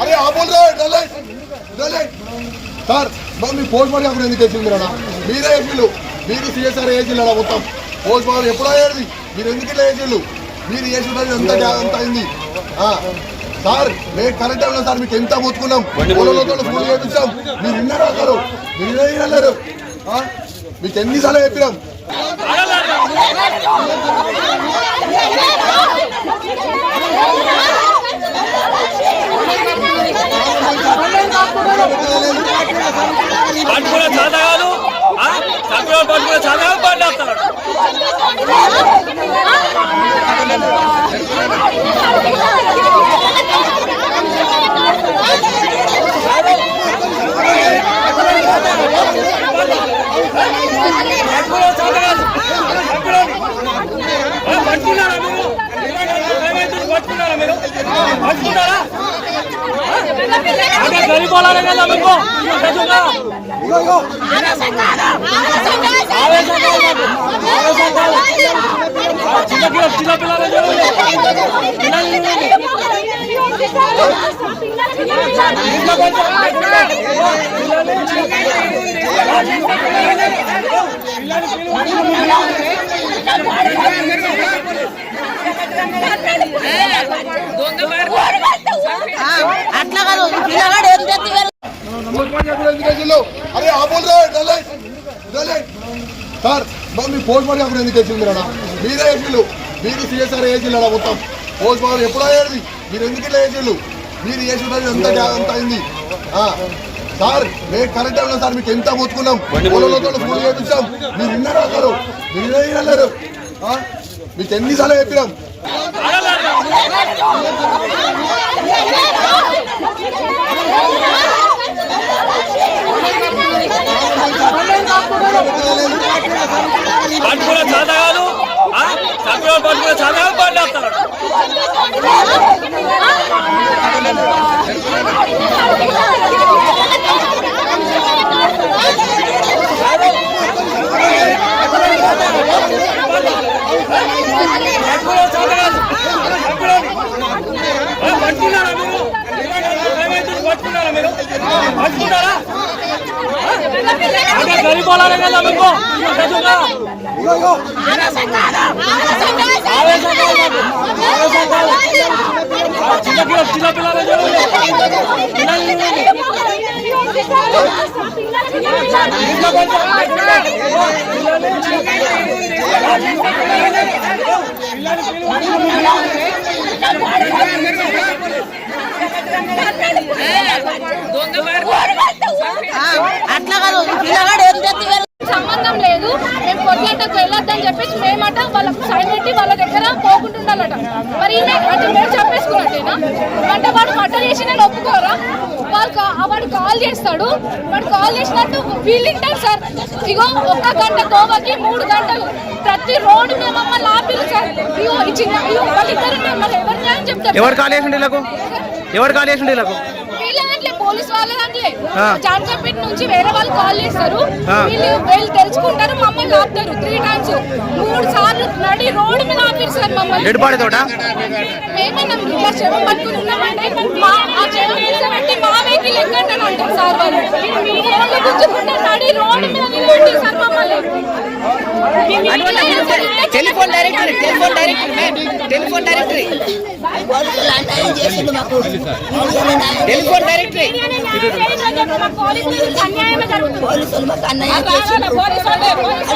అరే సార్ మరి మీ post mortem అప్పుడు ఎందుకు వేసింది రా మీరే వేసిళ్ళు మీరు సిఎస్ఆర్ వేసిల్లు మొత్తం. పోస్ట్ మార్టం ఎప్పుడో అయ్యేది మీరు ఎందుకు ఇట్లా వేసిళ్ళు మీరు వేసిన ఎంత అంత అయింది? ఆ, సార్ మేము కరెక్ట్ ఉన్నాం సార్ మీకు ఎంత మొత్తుకున్నాం? పొలంలో ఫోన్ చేపించాం. మీరు విన్నారా అసలు మీరు వినలేరు. ఆ? మీకు ఎన్నిసార్లు చెప్పినాం. చక్కగా పట్టుకునే చేత కాదు. బండి వస్తున్నాడు పట్టుకునే చేత కాదు ఆ, పట్టుకున్నారా మీరు ఏమైతుంది పట్టుకున్నారా మీరు పట్టుకున్నారా అదే గరీబోలానే కదా మీకు చదువుగా ఆవేశం కాదు మాకు. ఆవేశం కాదు ఆ, చిన్న పిల్ల చిన్న పిల్లలే అట్లా కాదు పిల్లగాడు ఎంత ఎత్తి అరే ఆపోల్ సార్ మరి మీ పోస్ట్ మార్టం అప్పుడు ఎందుకు వేసింది రా మీరే వేసిళ్ళు మీరు సిఎస్ఆర్ వేసిల్లు మొత్తం పోస్ట్ మార్టం ఎప్పుడో ఏది మీరు ఎందుకు ఇట్లా వేసిళ్ళు మీరు వేసిన ఎంత అంత అయింది సార్ మేము కరెక్ట్ అయినా సార్ మీకు ఎంత మొత్తుకున్నాం పొలంలో ఫోన్ చేపించాం మీరు విన్నారా అసలు మీరు వినలేరు మీకు ఎన్నిసార్లు చెప్పినాం పట్టుకునే చేత కాదు చక్కగా పట్టుకునే చేత కాదు బండి పట్టుకునే చేత కాదు పట్టుకోండి. ఆ, పట్టుకున్నారా మీరు ఏమైతుంది పట్టుకున్నారా మీరు పట్టుకున్నారా అదే గరీబోలానే కదా మీకు చదువుగా ఆవేశం కాదు మాకు. ఆవేశం కాదు ఆ, చిన్న పిల్ల చిన్న పిల్లలే చూడండి పిల్లల్ని చూడండి ఇంట్లో కొంచెం అట్లా కాదు ఈ పిల్లగాడు ఎంత ఎత్తి సంబంధం లేదు మేము కొట్లాటకు వెళ్ళొద్దని చెప్పేసి మేమట వాళ్ళకు సైన్ పెట్టి వాళ్ళ దగ్గర పోకుండా ఉండాలట మరి ఈమె అంటే మేము చెప్పేసుకున్నట్టేనా? అంటే వాడు మటర్ చేసి నేను ఒప్పుకోరా? కా- వాడు కాల్ చేస్తాడు. వాడు కాల్ చేసినట్టు వీళ్ళు వింటారు సార్. ఇగో ఒక గంట గోవాకి మూడు గంటలు. ప్రతి రోడ్డు మీద మమ్మల్ని ఆపిలు సార్. ఇగో ఈ చిన్న ఇగో వాళ్ళిద్దరు మమ్మల్ని ఎవరు చెప్తారు? ఎవరు కాల్ వీళ్ళకు ఎవరు కాల్ వీళ్ళకు వీళ్ళ పోలీస్ వాళ్ళ. జాన్కంపేట నుంచి వేరే వాళ్ళు కాల్ చేస్తారు. వీళ్ళు వీళ్ళు తెలుసుకుంటారు మమ్మల్ని ఆపుతారు త్రీ టైమ్స్ మూడు సార్లు నడి రోడ్డు మీద ఆపిస్తారు మమ్మల్ని. ఎడుపాడి తోట? మేమన్నా ఇట్లా చెవం పట్టుకుని ఉన్నామంటే మా ఆ చెవం నిలబెట్టి మా వెహికల్ ఎక్కండి అంటారు సార్ వాళ్ళు. గుంజుకుంటే నడి రోడ్డు మీద నిలబెట్టి సార్ మమ్మల్ని. Telephone directory telephone directory telephone directory. Telephone directory. పోలీసులు మాకు అన్నయ్య రావాలా? పోలీసు వాళ్ళే, పోలీసు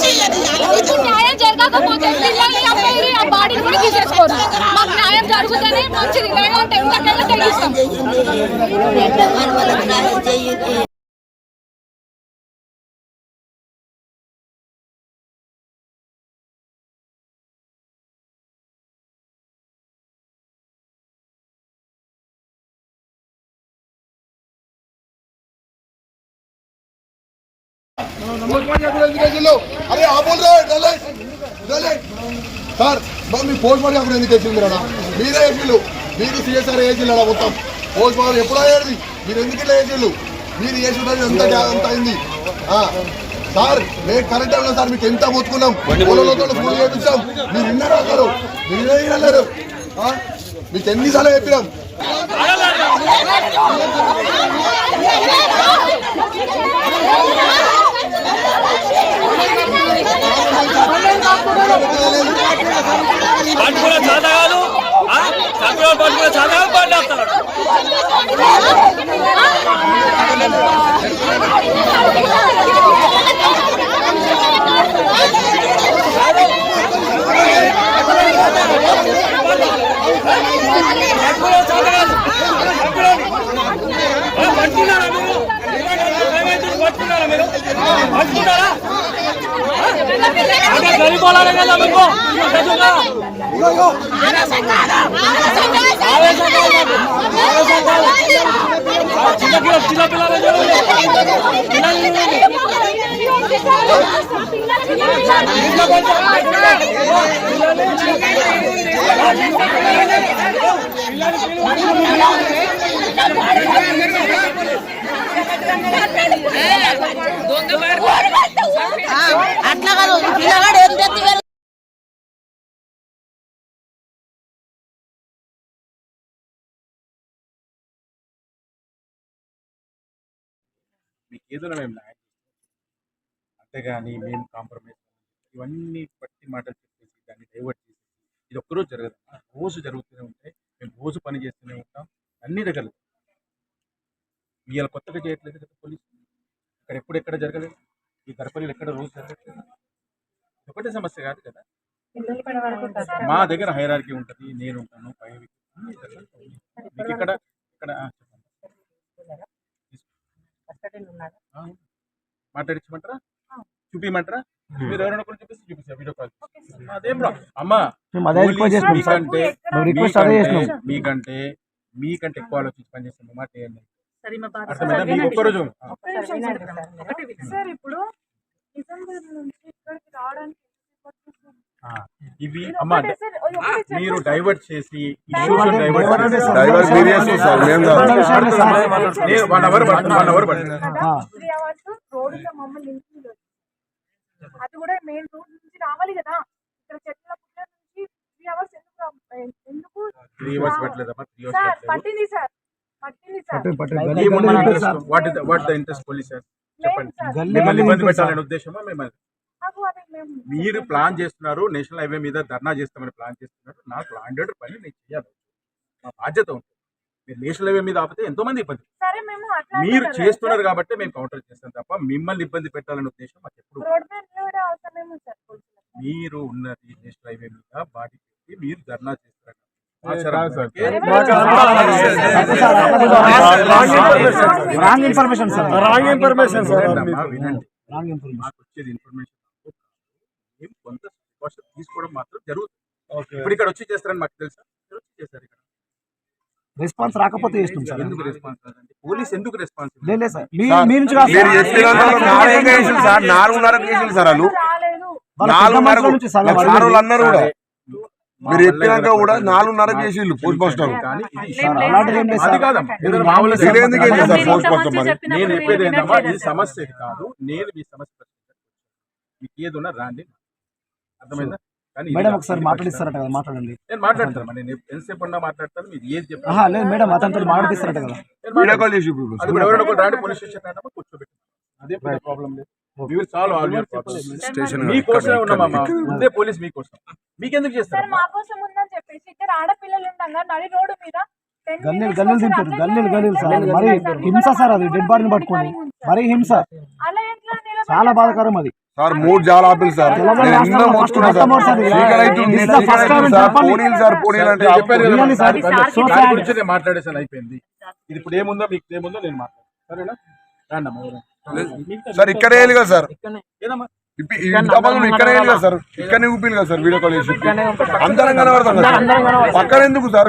న్యాయం జరగకపోతే పిల్లల్ని అబ్బాయి ఆ బాడీని కూడా తీసేసుకోరు మాకు న్యాయం జరుగుతూనే మంచిది లేదంటే ఎంతకైనా తెగిస్తాం వాళ్ళకి అరే ఆపోల్ సార్ మరి మీ పోస్ట్ మార్టం అప్పుడు ఎందుకు వేసింది రాడా మీరే వేసిళ్ళు మీరు సిఎస్ఆర్ వేసిల్లు మొత్తం పోస్ట్ మార్టం ఎప్పుడో అయ్యేది మీరు ఎందుకు ఇట్లా వేసిళ్ళు మీరు చేసిన ఎంత అంత అయింది సార్ మేము కరెంట్ ఉన్నాం సార్ మీకు ఎంత మొత్తుకున్నాం పొలంలో ఫోన్ చేపించాం మీరు విన్నారు అసలు మీరు వినలేరు ఆ? మీకు ఎన్నిసార్లు చెప్పినాం పట్టుకునే చేత కాదు. ఆ? చంద్రబాబు పట్టుకునే చేత కాదు. బండి ఆపుతున్నాడు పట్టుకునే చేత కాదు పట్టుకోండి. ఆ, పట్టుకున్నారా మీరు ఏమైతుంది? పట్టుకున్నారా మీరు పట్టుకున్నారా అదే గరీబ్ వాళ్ళనే కదా మీకు నిజంగా. ఆవేశం కాదు మాకు. ఆవేశం కాదు. ఆ చిన్న పిల్ల చిన్న పిల్లలు చూడండి. పిల్లల్ని చూడండి. ఇంట్లో కొంచెం అట్లా కాదు పిల్లగాడు మీకు ఏదైనా మేము న్యాయం చేస్తాం. అంతేగాని మేము కాంప్రమైజ్ ఇవన్నీ పట్టి మాటలు చెప్పేసి దాన్ని డైవర్ట్ చేసి ఇది ఒక్కరోజు జరగదు. రోజు జరుగుతూనే ఉంటాయి. మేము రోజు పని చేస్తూనే ఉంటాం. అన్ని దగ్గర ఇవాళ కొత్తగా చేయట్లేదు కదా పోలీసు. ఇక్కడ ఎప్పుడు ఎక్కడ జరగలేదు? ఈ గడపల్లిలో ఎక్కడ రోజు జరగట్లేదు? ఒకటే సమస్య కాదు కదా. మా దగ్గర హైరార్కీ ఉంటుంది నేను ఉంటాను పై మీకు ఇక్కడ ఇక్కడ మాట్లాడించమంటారా? చూపించమంటారా మీరు ఎవరైనా కూడా చూపిస్తే చూపిస్తా వీడియో కాల్. అదేం రా అమ్మా. మీకంటే మేము రిక్వెస్ట్ అదే మీకంటే-. మీకంటే మీకంటే ఎక్కువ ఆలోచించి పనిచేస్తాం మాట ఏంటి ఒక్కరోజు. సార్ ఇప్పుడు నిజామాబాద్ నుంచి ఇక్కడికి రావడానికి ఇవి అమ్మా మీరు చెప్పండి. డైవర్ట్ చేసి ఇష్యూస్ డైవర్ట్ డైవర్ట్ మీరు చేస్తారు సార్, మేము కాదు. నేను వన్ అవర్ పడుతుంది వన్ అవర్ పడుతుంది. అది కూడా మెయిన్ రోడ్ నుంచి రావాలి కదా. ఇక్కడ చెట్ల పుట్ల నుంచి త్రీ అవర్స్ ఎందుకు ఎందుకు త్రీ అవర్స్ పట్టలేదమ్మా త్రీ అవర్స్ సార్ పట్టలేదు. పట్టింది సార్. పట్టింది sir. What is what the interest police చెప్పండి. సార్. మిమ్మల్ని ఇబ్బంది పెట్టాలనే ఉద్దేశమా మిమ్మల్ని? మీరు ప్లాన్ చేస్తున్నారు నేషనల్ హైవే మీద ధర్నా చేస్తామని ప్లాన్ చేస్తున్నారు. నాకు హండ్రెడ్ పని నేను చేయాలి. మా బాధ్యత ఉంటుంది. మీరు నేషనల్ హైవే మీద ఆపితే ఎంతో మంది ఇబ్బంది సరే మేము అట్లా మీరు చేస్తున్నారు. కాబట్టి మేము కౌంటర్ చేస్తాం తప్ప మిమ్మల్ని ఇబ్బంది పెట్టాలనే ఉద్దేశం మాకు ఎప్పుడు. మీరు ఉన్నది నేషనల్ హైవే మీద బాడీ పెట్టి మీరు ధర్నా చేస్తారు wrong information sir. Wrong information sir. వినండి అమ్మా, వినండి. Wrong information. మాకు వచ్చేది ఇన్ఫర్మేషన్ కొంత ప్రికాషన్ తీసుకోవడం మాత్రం జరుగుతుంది ఇప్పుడు ఇక్కడ వచ్చి చేస్తారని మాకు తెలుసా ఇక్కడ వచ్చి చేస్తారు ఇక్కడ రెస్పాన్స్ రాకపోతే చేస్తాం సార్ ఎందుకు రెస్పాన్స్ రాదండి పోలీస్ ఎందుకు రెస్పాన్స్ లేదు లేదు సార్ మీ మీ నుంచి కాదు మీరు సార్. చెప్పినందుకు నాలుగు కేసులు సార్ నాలుగున్నర కేసులు సార్ వాళ్ళు రాలేదు వాళ్ళ పెద్ద నాలుగున్నర మనుషుల నుంచి సార్ నాకు వాళ్ళు సార్ వాళ్ళు అన్నారు కూడా మీరు చెప్పినాక కూడా నాలుగున్నర కేసులు పోస్ట్ మాస్టర్ పోస్ట్ మాస్టర్ మరి నేను చెప్పేది ఏంటమ్మా ఇది సమస్య కాదు నేను మీ సమస్య. మీకు ఏది రాండి అర్థమైందా? మేడం. ఒకసారి మాట్లాడిస్తారట కదా మాట్లాడండి. నేను మాట్లాడతాను నేను ఎంతసేపు ఉన్నా మాట్లాడతాను మీరు ఏది లేదు మేడం అతనితో మాట్లాడిస్తారట కదా. వీడియో కాల్ చేసి కూడా ఎవరైనా రాండి పోలీస్ స్టేషన్ రాండి కూర్చోబెట్టి. అదే ప్రాబ్లం లేదు. Solve all your problems. Station మీకోసమే ఉన్నామమ్మా. ముందే పోలీస్ మీకోసం మీకెందుకు సార్ చేస్తారు మా కోసం ఉందని చెప్పేసి ఆడపిల్లలు ఉండగా నడి రోడ్డు మీద 10 గల్లీలు గల్లీలు తింటారు గల్లీలు గల్లీలు సార్. మరి. హింస సార్ అది డెడ్ బాడీని పట్టుకొని. మరి హింస. చాలా బాధాకరం అది. సార్ మూడు జాల ఆపిల్ సార్. నేను ఎన్నో మోసుకున్నా సార్. స్పీకర్ అవుతుంది సార్. పోనీలు పోనీలు అంటే. గురించి నేను మాట్లాడేసాను అయిపోయింది. ఇది ఇప్పుడు ఏముందో మీకు ఏముందో నేను మాట్లాడతాను. సరేనా? రాండమ్మా సార్ ఇక్కడే వేయాలి కదా సార్. ఇంతమంది ఇక్కడ ఏం కదా సార్. ఇక్కడనే ఊపిలు కదా సార్ వీడియో కాల్ చేసి. అందరం కనబడతాం. పక్కన ఎందుకు సార్?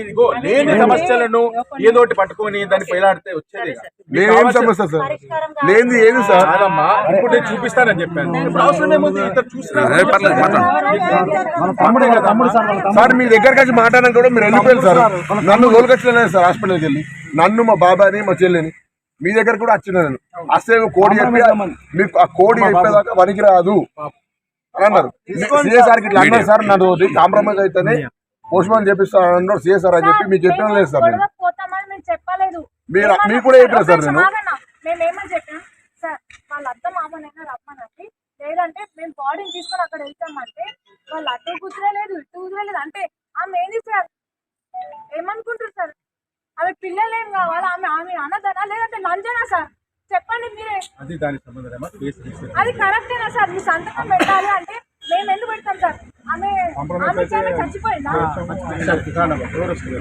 ఇదిగో లేని సమస్యలను ఏదోటి పట్టుకొని దాన్ని పైలాడితే వచ్చేది ఏం సమస్య సార్. లేనిది ఏది సార్? కాదమ్మా. ఇప్పుడు నేను చూపిస్తానని చెప్పాను. సార్ మీ దగ్గరికి వచ్చి మాట్లాడడం కూడా మీరు వెళ్ళిపోయారు సార్. నన్ను తోలుకొచ్చలేదు సార్ హాస్పిటల్కి వెళ్ళి. నన్ను మా బాబాని మా చెల్లిని మీ దగ్గర కూడా వచ్చిన నేను. వస్తే కోడి చెప్పి మీకు ఆ కోడి చెప్పేదాకా పనికి రాదు అని అన్నారు. సిఎస్ఆర్కి ఇట్లా అన్నారు సార్ నన్ను కాంప్రమైజ్ అయితేనే పోస్ట్ మార్టం చేపిస్తాను అన్నారు సిఎస్ఆర్ అని చెప్పి మీకు చెప్పిన లేదు సార్ నేను. మీరు- మీకు కూడా చెప్పినా సార్ నేను. నిమిషం ఆగన్నా. మేము ఏమని చెప్పాం సార్ వాళ్ళ అత్త మామనైనా రమ్మనండి లేదంటే మేము బాడీని తీసుకొని అక్కడ వెళ్తామంటే వాళ్ళు అటు కుదిరలేదు ఇటు కుదిరలేదు అంటే ఆమె ఏంది సార్ ఏమనుకుంటారు సార్ ఆమె పిల్లలు ఏం కావాలి ఆమె ఆమె అన్నదనా లేదంటే లంచనా సార్ చెప్పండి మీరే అది దానికి రిజిస్టర్ అది కరెక్టేనా సార్? మీ సంతకం పెట్టాలి అంటే మేము ఎందుకు పెడతాం సార్? ఆమె ఆమె వస్తుంది